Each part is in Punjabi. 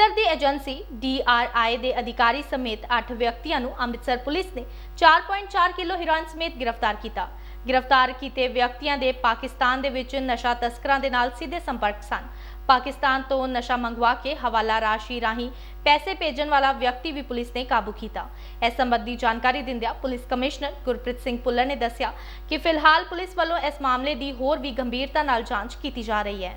ਕੇਂਦਰ ਦੀ ਏਜੰਸੀ DRI ਦੇ ਅਧਿਕਾਰੀ ਸਮੇਤ 8 ਵਿਅਕਤੀਆਂ ਨੂੰ ਅੰਮ੍ਰਿਤਸਰ ਪੁਲਿਸ ਨੇ 4.4 ਕਿਲੋ ਹੈਰੋਇਨ ਸਮੇਤ ਗ੍ਰਿਫਤਾਰ ਕੀਤਾ। ਗ੍ਰਿਫਤਾਰ ਕੀਤੇ ਵਿਅਕਤੀਆਂ ਦੇ ਪਾਕਿਸਤਾਨ ਦੇ ਵਿੱਚ ਨਸ਼ਾ ਤਸਕਰਾਂ ਦੇ ਨਾਲ ਸਿੱਧੇ ਸੰਪਰਕ ਸਨ। ਪਾਕਿਸਤਾਨ ਤੋਂ ਨਸ਼ਾ ਮੰਗਵਾ ਕੇ ਹਵਾਲਾ ਰਾਸ਼ੀ ਰਾਹੀਂ ਪੈਸੇ ਭੇਜਣ ਵਾਲਾ ਵਿਅਕਤੀ ਵੀ ਪੁਲਿਸ ਨੇ ਕਾਬੂ ਕੀਤਾ। ਇਸ ਸੰਬੰਧੀ ਜਾਣਕਾਰੀ ਦਿੰਦਿਆਂ ਪੁਲਿਸ ਕਮਿਸ਼ਨਰ ਗੁਰਪ੍ਰੀਤ ਸਿੰਘ ਭੁੱਲਰ ਨੇ ਦੱਸਿਆ ਕਿ ਫਿਲਹਾਲ ਪੁਲਿਸ ਵੱਲੋਂ ਇਸ ਮਾਮਲੇ ਦੀ ਹੋਰ ਵੀ ਗੰਭੀਰਤਾ ਨਾਲ ਜਾਂਚ ਕੀਤੀ ਜਾ ਰਹੀ ਹੈ।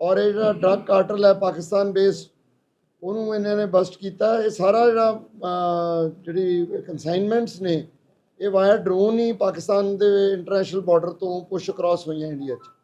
ਔਰ ਇਹ ਜਿਹੜਾ ਡਰੱਗ ਕਾਰਟਲ ਹੈ ਪਾਕਿਸਤਾਨ ਬੇਸ ਉਹਨੂੰ ਇਹਨਾਂ ਨੇ ਬਸਟ ਕੀਤਾ। ਇਹ ਸਾਰਾ ਜਿਹੜਾ ਜਿਹੜੀ ਕਨਸਾਈਨਮੈਂਟਸ ਨੇ, ਇਹ ਵਾਇਆ ਡਰੋਨ ਹੀ ਪਾਕਿਸਤਾਨ ਦੇ ਇੰਟਰਨੈਸ਼ਨਲ ਬਾਰਡਰ ਤੋਂ ਪੁਸ਼ ਅਕ੍ਰਾਸ ਹੋਈਆਂ ਇੰਡੀਆ 'ਚ।